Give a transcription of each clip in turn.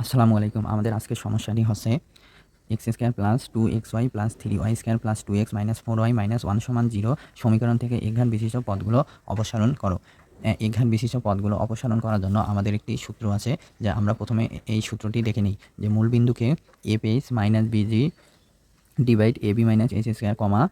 আসসালামু আলাইকুম। আমাদের আজকের সমস্যাটি হচ্ছে X square plus two X Y plus three Y square plus two X minus four Y minus one সমান জিরো সমীকরণ থেকে এঘাত বিশিষ্ট পদগুলো অপসারণ করো। এ- এঘাত বিশিষ্ট পদগুলো অপসারণ করার জন্য আমাদের একটি সূত্র আছে যে আমরা প্রথমে এই সূত্রটি দেখে নিই। যে মূল বিন্দুকে এ pace minus BG divide A B minus H square comma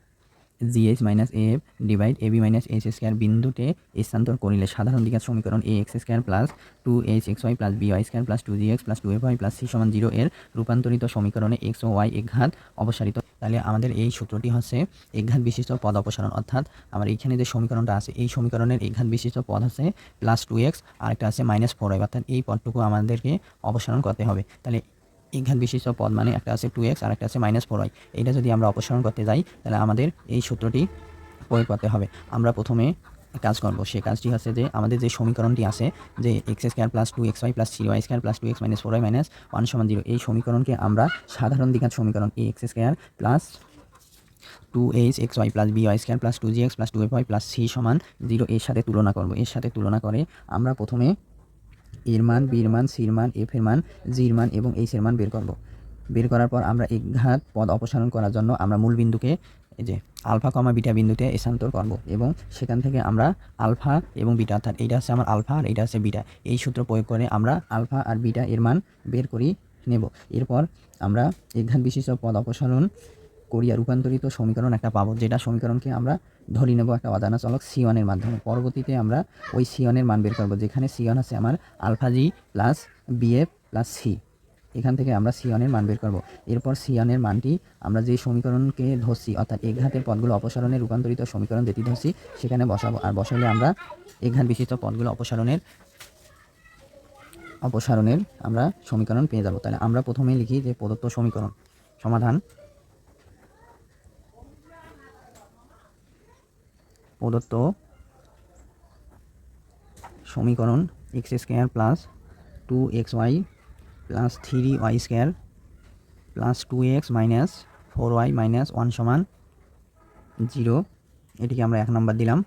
GH minus A F divide A B minus H square বিন্দুতে স্থানান্তর করিলে সাধারণ দিঘাত সমীকরণ A X square plus two H X Y plus B Y square plus two G X plus two F Y plus C সমান zero এর রূপান্তরিত সমীকরণে এক্স ও ওয়াই একঘাত অপসারিত। তাহলে আমাদের এই সূত্রটি হচ্ছে একঘাত বিশিষ্ট পদ অপসারণ। অর্থাৎ আমার এইখানে যে সমীকরণটা আছে, এই সমীকরণের একঘাত বিশিষ্ট পদ হচ্ছে প্লাস টু এক্স আর একটা আছে মাইনাস ফোর ওয়াই। অর্থাৎ এই পদটুকু আমাদেরকে অপসারণ করতে হবে। তাহলে একঘাত বিশিষ্ট পদ মানে একটা আছে টু এক্স আর একটা আছে মাইনাস ফোর ওয়াই এইটা যদি আমরা অপসারণ করতে যাই, তাহলে আমাদের এই সূত্রটি প্রয়োগ করতে হবে। আমরা প্রথমে কাজ করব, সেই কাজটি হচ্ছে যে আমাদের যে সমীকরণটি আছে, যে X square plus two X Y plus three Y square plus two X minus four Y minus one সমান জিরো এই সমীকরণকে আমরা সাধারণ দ্বিঘাত সমীকরণ A X square plus two H X Y plus B Y square plus two G X plus two F Y plus C সমান zero এর সাথে তুলনা করব। এর সাথে তুলনা করে আমরা প্রথমে এর মান বির মান সির মান এফ এর মান জির মান এবং এইচ এর মান বের করব। বের করার পর আমরা একঘাত পদ অপসারণ করার জন্য আমরা মূল বিন্দুকে এই যে আলফা কমা বিটা বিন্দুতে স্থানান্তর করব এবং সেখান থেকে আমরা আলফা এবং বিটা, অর্থাৎ এইটা হচ্ছে আমার আলফা আর এইটা হচ্ছে বিটা, এই সূত্র প্রয়োগ করে আমরা আলফা আর বিটা, এর মান বের করি, নেব। এরপর আমরা একঘাত বিশিষ্ট পদ অপসারণ করিয়া রূপান্তরিত সমীকরণ একটা পাবো, যেটা সমীকরণকে আমরা ধরি নেব একটা অজানা চলক সি ওয়ানের মাধ্যমে। পরবর্তীতে আমরা ওই সি ওয়ানের মান বের করব, যেখানে সি ওয়ান আছে আমার alpha G plus BF plus C এখান থেকে আমরা সি ওয়ানের মান বের করব। এরপর সি ওয়ানের মানটি আমরা যে সমীকরণকে ধরছি, অর্থাৎ একঘাতের পদগুলো অপসারণে রূপান্তরিত সমীকরণ যেটি ধরছি, সেখানে বসাবো। আর বসাইলে আমরা একঘাত বিশিষ্ট পদগুলো অপসারণের অপসারণের আমরা সমীকরণ পেয়ে যাব। তাহলে আমরা প্রথমে লিখি যে প্রদত্ত সমীকরণ। সমাধান প্রদত্ত সমীকরণ X square plus two X Y plus three Y square plus two X minus four Y minus one সমান জিরো এটিকে আমরা এক নম্বর দিলাম।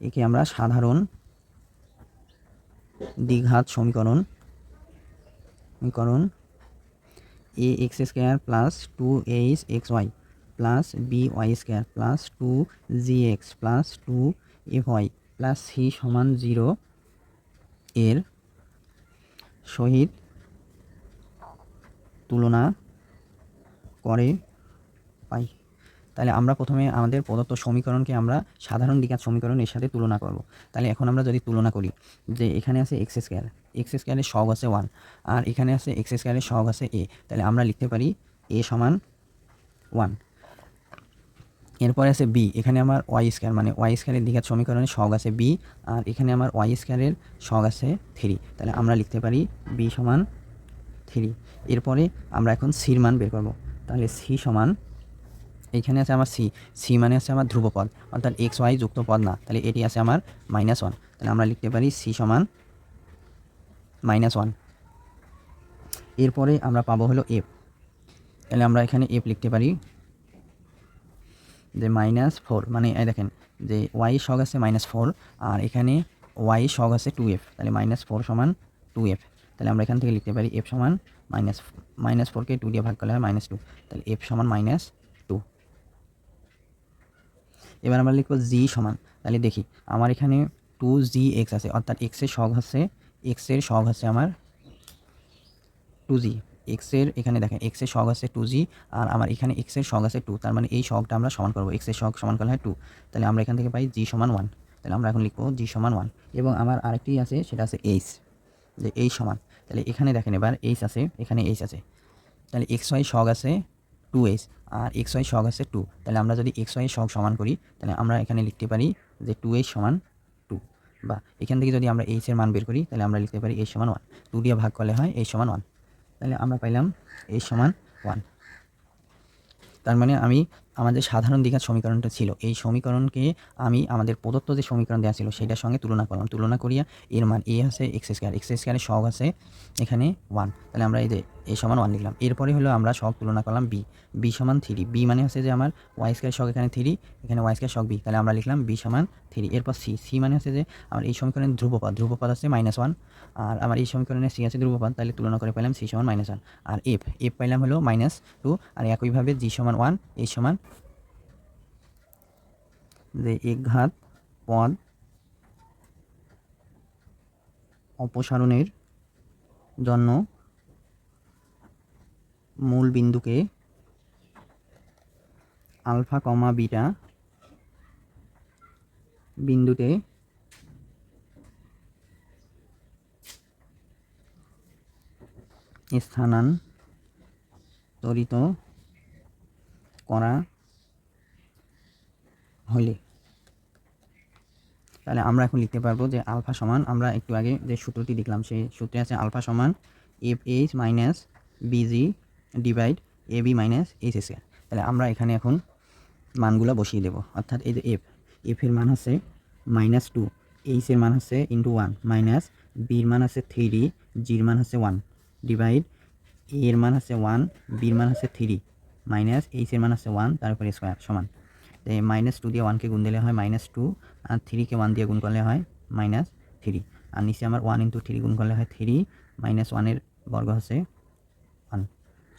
একে আমরা সাধারণ দ্বিঘাত সমীকরণ সমীকরণ A X square plus two H X Y plus B Y square plus two G X plus two F Y plus C সমান জিরো এর সহিত তুলনা করে পাই। তাহলে আমরা প্রথমে আমাদের প্রদত্ত সমীকরণকে আমরা সাধারণ দ্বিঘাত সমীকরণ এর সাথে তুলনা করব। তাহলে এখন আমরা যদি তুলনা করি যে এখানে আছে এক্স স্কোয়ার এক্স স্কোয়ারের সহগ আছে ওয়ান আর এখানে আছে এক্স স্কোয়ারের সহগ আছে এ তাহলে আমরা লিখতে পারি এ সমান ওয়ান এরপরে আছে বি এখানে আমার ওয়াই স্কোয়ার মানে ওয়াই স্কোয়ারের দ্বিঘাত সমীকরণের সহগ আছে বি আর এখানে আমার ওয়াই স্কোয়ারের সহগ আছে থ্রি তাহলে আমরা লিখতে পারি বি সমান থ্রি এরপরে আমরা এখন সির মান বের করব। তাহলে সি সমান, এখানে আছে আমার সি সি মানে আছে আমার ধ্রুবপদ, অর্থাৎ এক্স ওয়াই যুক্ত পদ না। তাহলে এটি আছে আমার মাইনাস ওয়ান তাহলে আমরা লিখতে পারি সি সমান মাইনাস ওয়ান এরপরে আমরা পাবো হলো এফ তাহলে আমরা এখানে এফ লিখতে পারি যে মাইনাস ফোর মানে দেখেন, যে ওয়াই শখ আছে মাইনাস ফোর আর এখানে ওয়াই শখ আছে টু এফ তাহলে মাইনাস ফোর সমান টু এফ তাহলে আমরা এখান থেকে লিখতে পারি এফ সমান মাইনাস মাইনাস ফোরকে টু দিয়ে ভাগ করলে হয় মাইনাস টু তাহলে এফ সমান মাইনাস টু এবার আমরা লিখব জি সমান, তাহলে দেখি, আমার এখানে টু জি এক্স আছে, অর্থাৎ এক্সের শখ আছে এক্সের শখ আছে আমার টু জি এক্সের এখানে দেখেন এক্সের শখ আছে টু জি আর আমার এখানে এক্সের শখ আছে টু তার মানে এই শখটা আমরা সমান করব। এক্সের শখ সমান করলে হয় টু তাহলে আমরা এখান থেকে পাই জি সমান ওয়ান তাহলে আমরা এখন লিখব জি সমান ওয়ান এবং আমার আরেকটি আছে, সেটা আছে এইচ যে এই সমান। তাহলে এখানে দেখেন এবার এইচ আছে, এখানে এইচ আছে। তাহলে এক্স ওয়াই শখ আছে টু এইচ আর এক্স ওয়াই শখ আছে টু তাহলে আমরা যদি এক্স ওয়াই শখ সমান করি, তাহলে আমরা এখানে লিখতে পারি যে টু এইচ সমান টু বা এখান থেকে যদি আমরা এইচ এর মান বের করি, তাহলে আমরা লিখতে পারি এইচ সমান ওয়ান টু দিয়ে ভাগ করলে হয় এইচ সমান ওয়ান তাহলে আমরা পাইলাম এ সমান ওয়ান তার মানে আমি আমাদের সাধারণ দ্বিঘাত সমীকরণটা ছিল। এই সমীকরণকে আমি আমাদের প্রদত্ত যে সমীকরণ দেওয়া ছিল, সেটার সঙ্গে তুলনা করলাম। তুলনা করিয়া এর মান এ আছে এক্স স্কোয়ার এক্স স্কোয়ারের সব আছে, এখানে ওয়ান তাহলে আমরা এই যে এ সমান ওয়ান লিখলাম। এরপরে হলো আমরা সব তুলনা করলাম বি বি সমান থ্রি বি মানে হচ্ছে যে আমার ওয়াই স্কোয়ার শখ এখানে থ্রি এখানে ওয়াই স্কোয়ার শখ বি তাহলে আমরা লিখলাম বি সমান থ্রি এরপর সি সি মানে হচ্ছে যে আমার এই সমীকরণের ধ্রুবপদ। ধ্রুবপদ হচ্ছে মাইনাস ওয়ান আর আমার এই সমীকরণে সি আছে ধ্রুবপদ, তাহলে তুলনা করে পেলাম সি সমান মাইনাস ওয়ান আর এফ এফ পাইলাম হলো মাইনাস টু আর একইভাবে জি সমান ওয়ান এই সমান যে একঘাত পদ অপসারণের জন্য মূল বিন্দুকে আলফা কমা বিটা বিন্দুতে স্থানান্তরিত করা হলে। তাহলে আমরা এখন লিখতে পারব যে আলফা সমান, আমরা একটু আগে যে সূত্রটি দেখলাম, সেই সূত্রে আছে আলফা সমান F H minus BG divide A B minus H square তাহলে আমরা এখানে এখন মানগুলো বসিয়ে দেবো। অর্থাৎ এই যে এফ এফের মান হচ্ছে মাইনাস টু এইচের মান হচ্ছে ইন্টু ওয়ান মাইনাস বির মান হচ্ছে থ্রি জির মান হচ্ছে ওয়ান ডিভাইড এর মান হচ্ছে ওয়ান বির মান হচ্ছে থ্রি মাইনাস এইচের মান হচ্ছে ওয়ান তারপরে স্কোয়ার সমান। তো মাইনাস টু দিয়ে ওয়ানকে গুণ দিলে হয় মাইনাস টু আর থ্রিকে ওয়ান দিয়ে গুণ করলে হয় মাইনাস থ্রি আর নিচে আমার ওয়ান ইন্টু থ্রি গুণ করলে হয় থ্রি মাইনাস ওয়ানের বর্গ হচ্ছে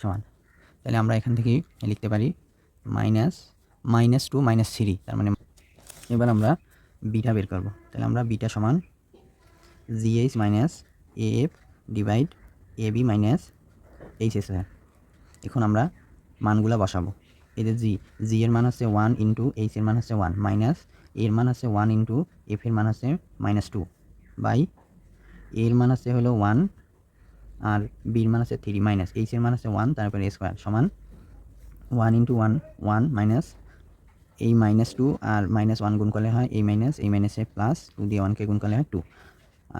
সমান। তাহলে আমরা এখান থেকে লিখতে পারি minus minus two minus three তার মানে এবার আমরা বিটা বের করব। তাহলে আমরা বিটা সমান GH minus A F divide A B minus H S এখন আমরা মানগুলো বসাবো। যে জি জি এর মান হচ্ছে ওয়ান ইন্টু এইচ এর মান হচ্ছে ওয়ান মাইনাস এর মান হচ্ছে ওয়ান ইন্টু এফ এর মান হচ্ছে মাইনাস টু বাই এর মান হচ্ছে হলো ওয়ান আর বির মান আছে থ্রি মাইনাস এইচ এর মান হচ্ছে ওয়ান তারপরে স্কোয়ার সমান one into one one minus এই মাইনাস টু আর মাইনাস ওয়ান গুণ করলে হয় এই মাইনাস এই মাইনাসে প্লাস টু দিয়ে ওয়ানকে গুণ করলে হয় two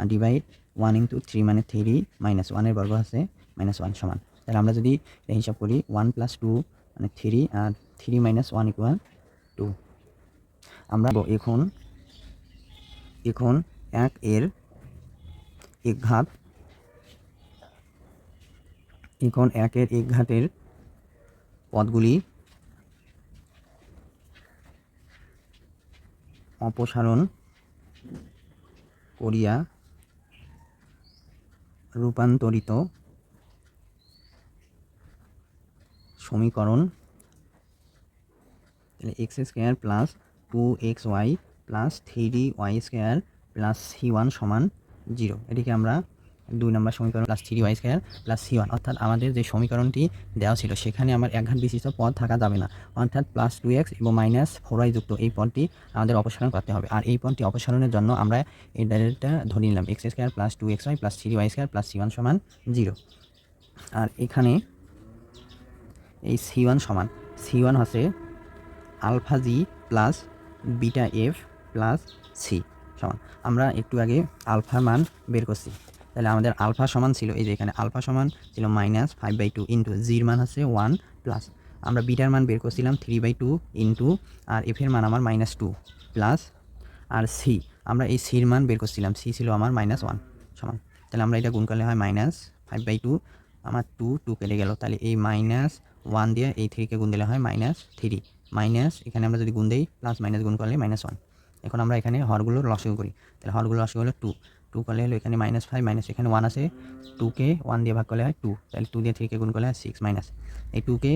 divide one into three মানে থ্রি মাইনাস ওয়ানের বর্গ আছে মাইনাস ওয়ান সমান। তাহলে আমরা যদি হিসাব করি ওয়ান প্লাস টু মানে থ্রি আর three minus one equal two আমরা এখন এখন এক এর এক ঘাত এখন একের এক ঘাতের পদগুলি অপসারণ করিয়া রূপান্তরিত সমীকরণ X square plus two X Y plus three D Y square plus C one সমান জিরো এটিকে আমরা দুই নম্বর সমীকরণ plus three Y square plus C one অর্থাৎ আমাদের যে সমীকরণটি দেওয়া ছিল, সেখানে আমার একঘাত বিশিষ্ট পদ থাকা যাবে না। অর্থাৎ প্লাস টু এক্স এবং মাইনাস ফোর ওয়াই যুক্ত এই পদটি আমাদের অপসারণ করতে হবে। আর এই পদটি অপসারণের জন্য আমরা এই ডাইরেক্টটা ধরে নিলাম X square plus two X Y plus three Y square plus C one সমান জিরো আর এখানে এই সি ওয়ান সমান সি ওয়ান হচ্ছে alpha G plus beta F plus C সমান। আমরা একটু আগে আলফা মান বের করছি। তাহলে আমাদের আলফা সমান ছিল, এই যে এখানে আলফা সমান ছিল minus five by two into জির মান হচ্ছে ওয়ান প্লাস আমরা বিটার মান বের করছিলাম থ্রি বাই টু ইন্টু আর এফের মান আমার মাইনাস টু প্লাস আর সি আমরা এই সির মান বের করছিলাম সি ছিল আমার মাইনাস ওয়ান সমান। তাহলে আমরা এটা গুণ করলে হয় মাইনাস ফাইভ বাই টু আমার টু টু কেটে গেল, তাহলে এই মাইনাস ওয়ান দিয়ে এই থ্রিকে গুণ দিলে হয় মাইনাস থ্রি মাইনাস এখানে আমরা যদি গুণ দিই প্লাস মাইনাস গুণ করলে মাইনাস ওয়ান এখন আমরা এখানে হরগুলোর লসগু করি, তাহলে হরগুলোর লসগু হলো টু টু করলে হলো এখানে মাইনাস ফাইভ মাইনাস এখানে ওয়ান আছে। টুকে ওয়ান দিয়ে ভাগ করলে হয় টু তাহলে টু দিয়ে থ্রিকে গুণ করলে হয় সিক্স মাইনাস এই টুকে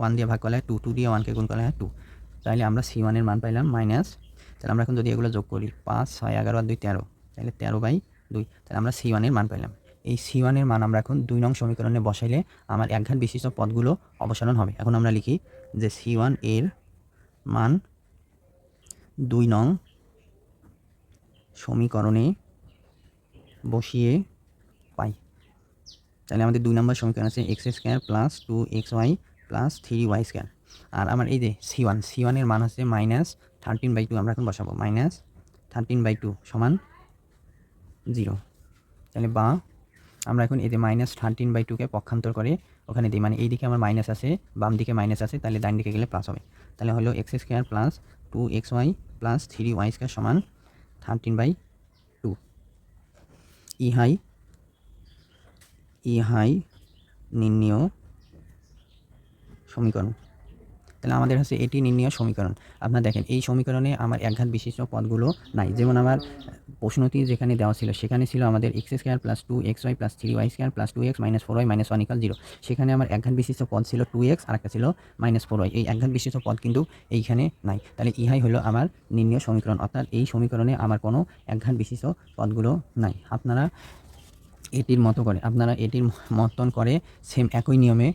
ওয়ান দিয়ে ভাগ করলে হয় টু টু দিয়ে ওয়ানকে গুণ করলে হয় টু তাহলে আমরা সি ওয়ানের মান পাইলাম মাইনাস তাহলে আমরা এখন যদি এগুলো যোগ করি, পাঁচ, ছয়, এগারো আর দুই, তেরো। তাহলে তেরো বাই দুই। তাহলে আমরা সি ওয়ানের মান পাইলাম। এই সি ওয়ানের মান আমরা এখন দুই নং সমীকরণে বসাইলে আমার একঘাত বিশিষ্ট পদগুলো অপসারণ হবে। এখন আমরা লিখি যে সি ওয়ানের মান দুই নং সমীকরণে বসিয়ে পাই। তাহলে আমাদের দুই নম্বর সমীকরণ আছে x square plus two x y plus three y square আর আমার এই যে সি ওয়ান সি ওয়ানের মান হচ্ছে মাইনাস থার্টিন বাই টু আমরা এখন বসাবো। মাইনাস থার্টিন বাই টু সমান জিরো তাহলে বা আমরা এখন এই যে মাইনাস থার্টিন বাই টুকে পক্ষান্তর করে ওখানে দিই। মানে এই দিকে আমার মাইনাস আছে, বাম দিকে মাইনাস আছে, তাহলে ডান দিকে গেলে প্লাস হবে। তাহলে হলো x square plus two x y plus three y square সমান থার্টিন বাই ইহাই ইহাই নির্ণীয় সমীকরণ। তাহলে আমাদের হচ্ছে এটি নির্ণীয় সমীকরণ। আপনারা দেখেন, এই সমীকরণে আমার একঘাত বিশিষ্ট পদগুলো নাই। যেমন আমার প্রশ্নটি যেখানে দেওয়া ছিল, সেখানে ছিল আমাদের x square plus two x y plus three y square plus two x minus four y minus one equal zero সেখানে আমার একঘাত বিশিষ্ট পদ ছিল টু এক্স আর একটা ছিল মাইনাস ফোর ওয়াই এই একঘাত বিশিষ্ট পদ কিন্তু এইখানে নাই। তাহলে ইহাই হলো আমার নির্ণীয় সমীকরণ। অর্থাৎ এই সমীকরণে আমার কোনো একঘাত বিশিষ্ট পদগুলো নাই। আপনারা এটির মতো করে, আপনারা এটির মতন করে সেম একই নিয়মে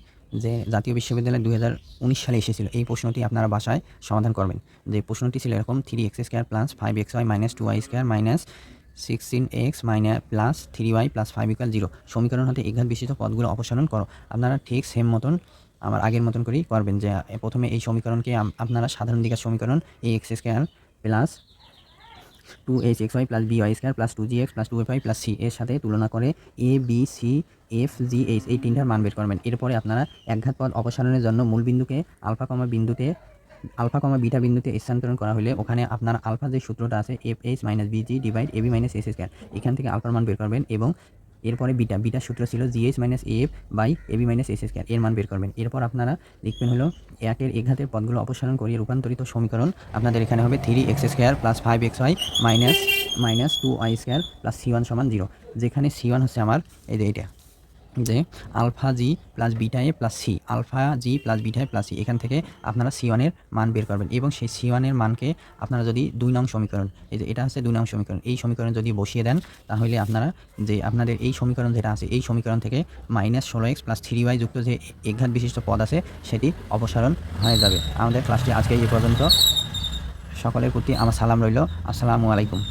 যে জাতীয় বিশ্ববিদ্যালয় উনিশ সালে এসেছিল, এই প্রশ্নটি আপনারা বাসায় সমাধান করবেন। যে প্রশ্নটি ছিল এরকম three x square plus five x y minus two y square minus sixteen x minus plus three y plus five equal zero সমীকরণ হতে এঘাত বিশিষ্ট পদগুলো অপসারণ করো। আপনারা ঠিক সেম মতন, আমার আগের মতন করেই করবেন যে প্রথমে এই সমীকরণকে আপনারা সাধারণ দিকের সমীকরণ, এই x square plus two h x y plus b y square plus two g x plus two f y plus c এর সাথে তুলনা করে a b c f g h এই তিনটার মান বের করবেন। এরপরে আপনারা একঘাত পদ অপসারণের জন্য মূল বিন্দুকে আলফা কমা বিন্দুতে, আলফা কমা বিটা বিন্দুতে স্থানান্তরণ করা হলে ওখানে আপনার আলফা যে সূত্রটা আছে f h minus b g divide a b minus s square এখান থেকে আলফার মান বের করবেন এবং এরপরে বিটা বিটা সূত্র ছিল g s minus f by a b minus s square এর মান বের করবেন। এরপর আপনারা লিখবেন হলো একের এঘাতের পদগুলো অপসারণ করিয়ে রূপান্তরিত সমীকরণ আপনাদের এখানে হবে three x square plus five x y minus minus two y square plus c one সমান জিরো যেখানে সি ওয়ান হচ্ছে আমার, এই যে এইটা। যে alpha g plus beta a plus c, alpha g plus beta a plus c, এখান থেকে আপনারা সি ওয়ানের মান বের করবেন এবং সেই সি ওয়ানের মানকে আপনারা যদি দুই নং সমীকরণ, এই যে এটা হচ্ছে দুই নং সমীকরণ, এই সমীকরণ যদি বসিয়ে দেন তাহলে আপনারা যে আপনাদের এই সমীকরণ যেটা আছে, এই সমীকরণ থেকে মাইনাস ষোলো এক্স প্লাস থ্রি ওয়াই যুক্ত যে এঘাত বিশিষ্ট পদ আছে, সেটি অপসারণ হয়ে যাবে। আমাদের ক্লাসটি আজকে এই পর্যন্ত। সকলের প্রতি আমার সালাম রইল। আসসালামু আলাইকুম।